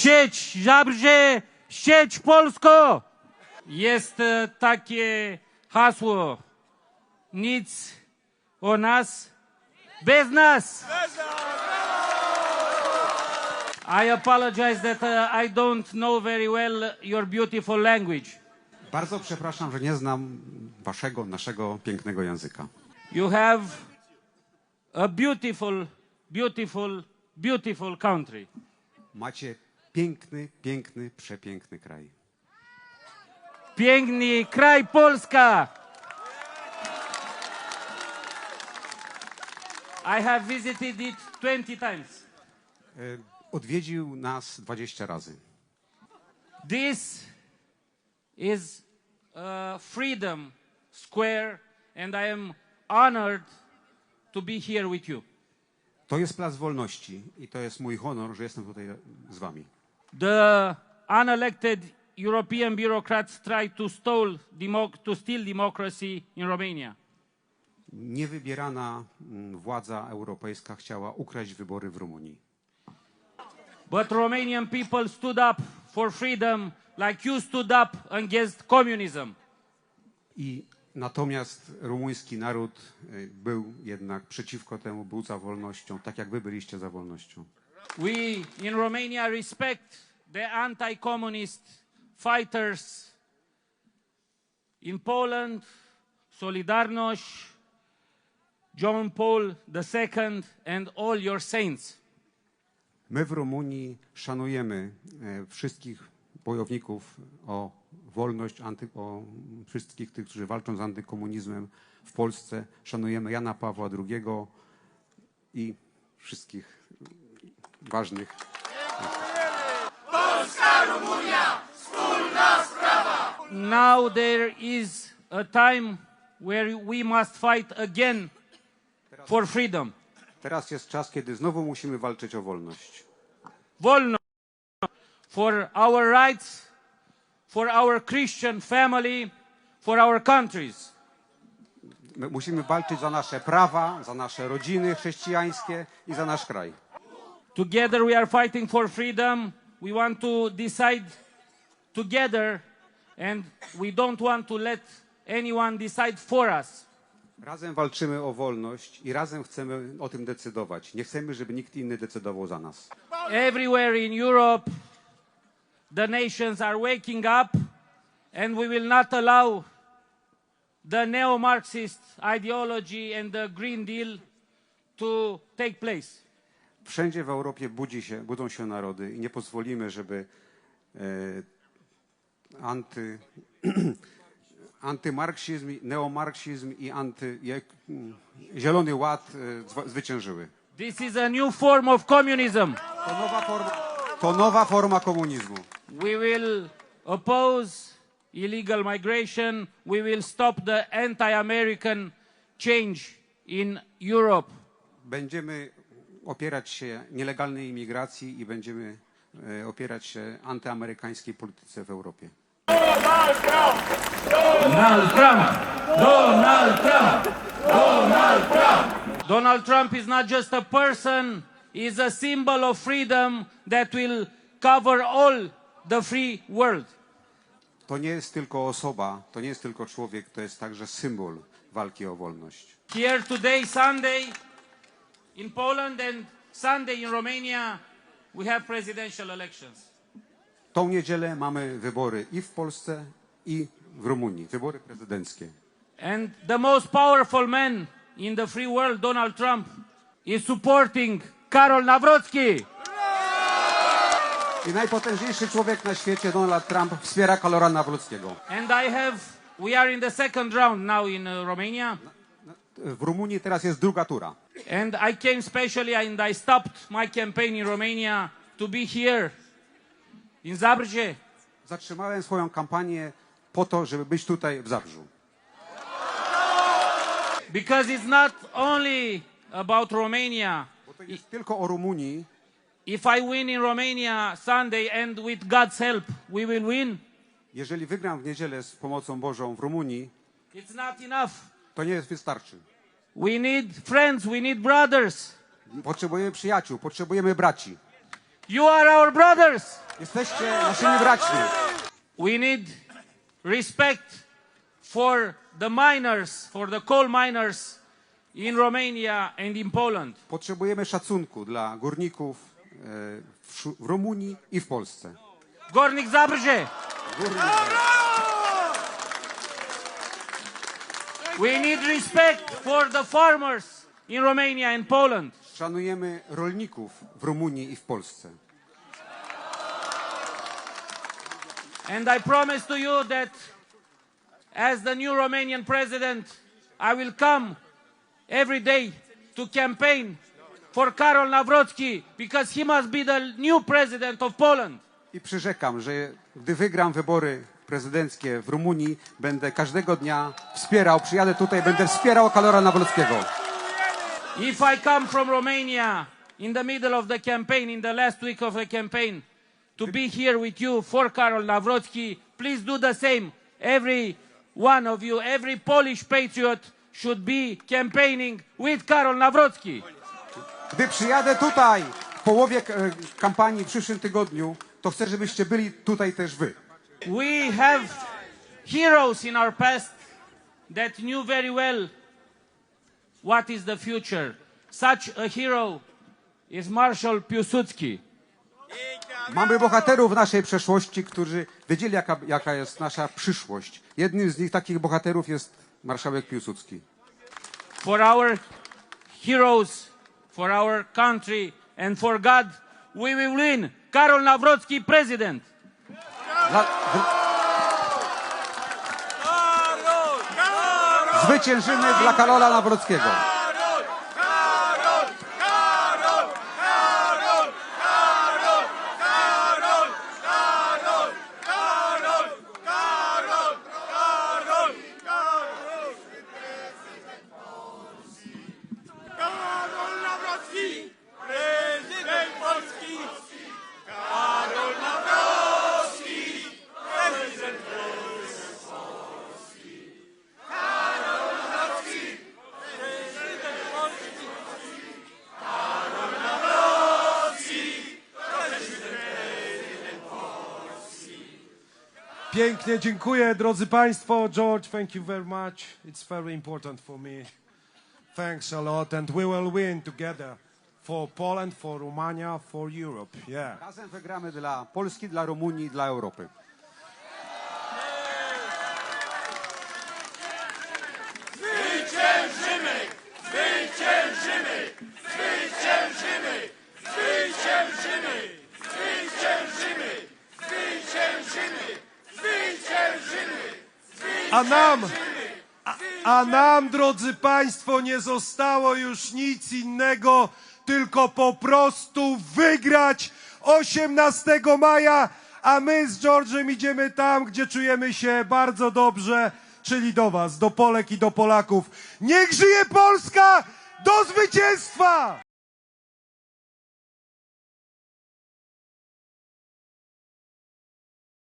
Sieć Zabrze, sieć Polsko! Jest e, takie hasło. Nic o nas bez nas. I apologize that uh, I don't know very well your beautiful language. Bardzo przepraszam, że nie znam waszego, naszego pięknego języka. You have a beautiful, beautiful, beautiful country. Macie piękny, piękny, przepiękny kraj. Piękny kraj Polska. I have visited it 20 times. E, Odwiedził nas 20 razy. This is uh, Freedom Square, and I am honored to be here with you. To jest Plac Wolności i to jest mój honor, że jestem tutaj z wami. The unelected European bureaucrats try to, stole to steal democracy in Romania. Niewybierana mm, władza europejska chciała ukraść wybory w Rumunii. But Romanian people stood up for freedom like you stood up against communism. I natomiast rumuński naród e, był jednak przeciwko temu, był za wolnością, tak jak wy byliście za wolnością. We in Romania respect the anti communist fighters in Poland, Solidarność, John Paul II, and all your saints. My w Rumunii szanujemy e, wszystkich bojowników o wolność, anty, o wszystkich tych, którzy walczą z antykomunizmem w Polsce. Szanujemy Jana Pawła II i wszystkich ważnych. Now there is a time where we must fight again for freedom. Teraz jest czas, kiedy znowu musimy walczyć o wolność. Wolno for our rights, for our Christian family, for our countries. My musimy walczyć za nasze prawa, za nasze rodziny chrześcijańskie i za nasz kraj. Together we are fighting for freedom. We want to decide together, and we don't want to let anyone decide for us. Razem walczymy o wolność i razem chcemy o tym decydować. Nie chcemy, żeby nikt inny decydował za nas. Everywhere in Europe, the nations are waking up, and we will not allow the neo Marxist ideology and the Green Deal to take place. Wszędzie w Europie budzi się, budzą się narody i nie pozwolimy, żeby e, anty, antymarksizm, i neomarksizm i anty, mm, zielony ład e, zwyciężyły. This is a new form of communism. To nowa forma, to nowa forma komunizmu. We will oppose illegal migration. We will stop the anti American change in Europe. Będziemy opierać się nielegalnej imigracji i będziemy e, opierać się antyamerykańskiej polityce w Europie. Donald Trump! Donald Trump! Donald Trump! Donald Trump is not just a person, he's a symbol of freedom that will cover all the free world. To nie jest tylko osoba, to nie jest tylko człowiek, to jest także symbol walki o wolność. Here today, Sunday, in Poland and Sunday in Romania, we have presidential elections. Tą niedzielę mamy wybory i w Polsce, i w Rumunii, wybory prezydenckie. And the most powerful man in the free world, Donald Trump, is supporting Karol Nawrocki. I najpotężniejszy człowiek na świecie, Donald Trump, wspiera Kalora Nawrockiego. And I have, we are in the second round now in uh, Romania. W Rumunii teraz jest druga tura. And I came specially and I stopped my campaign in Romania to be here in Zabrze. Zatrzymałem swoją kampanię po to, żeby być tutaj w Zabrzu. Because it's not only about Romania. Bo to jest tylko o Rumunii. If I win in Romania Sunday and with God's help, we will win. Jeżeli wygram w niedzielę z pomocą Bożą w Rumunii, It's not enough. To nie wystarczy. We need friends, we need brothers. Potrzebujemy przyjaciół, potrzebujemy braci. You are our brothers. Jesteście naszymi braćmi. We need respect for the miners, for the coal miners in Romania and in Poland. Potrzebujemy szacunku dla górników e, w, Rumunii i w Polsce. Gornik Zabrze. We need respect for the farmers in Romania and Poland. Szanujemy rolników w Rumunii i w Polsce. And I promise to you that as the new Romanian president, I will come every day to campaign for Karol Nawrocki because he must be the new president of Poland. I przyrzekam, że gdy wygram wybory prezydenckie w Rumunii, będę każdego dnia wspierał, przyjadę tutaj, będę wspierał Kalora Nawrockiego. If I come from Romania in the middle of the campaign, in the last week of the campaign, to be here with you for Karol Nawrocki, please do the same. Every one of you, every Polish patriot should be campaigning with Karol Nawrocki. Gdy przyjadę tutaj w połowie e, kampanii w przyszłym tygodniu, to chcę, żebyście byli tutaj też wy. We have heroes in our past that knew very well what is the future. Such a hero is Marshal Piłsudski. Mamy bohaterów w naszej przeszłości, którzy wiedzieli, jaka, jaka jest nasza przyszłość. Jednym z nich takich bohaterów jest marszałek Piłsudski. For our heroes, for our country, and for God, we will win. Karol Nawrocki, president. Zwyciężymy dla Karola Nawrockiego. Karol Nawrocki, prezydent Polski. Karol Nawrocki, prezydent Polski. Karol Nawrocki, prezydent Polski. Karol Nawrocki, prezydent Polski. Pięknie dziękuję, drodzy Państwo. George, thank you very much. It's very important for me. Thanks a lot, and we will win together for Poland, for Romania, for Europe. Yeah. Razem wygramy dla Polski, dla Rumunii, dla Europy. Zwyciężymy! Zwyciężymy! Zwyciężymy! Zwyciężymy! Zwyciężymy! Zwyciężymy! Zwyciężymy! A nam, a, a nam, drodzy Państwo, nie zostało już nic innego, tylko po prostu wygrać 18 maja, a my z George'em idziemy tam, gdzie czujemy się bardzo dobrze, czyli do Was, do Polek i do Polaków. Niech żyje Polska! Do zwycięstwa!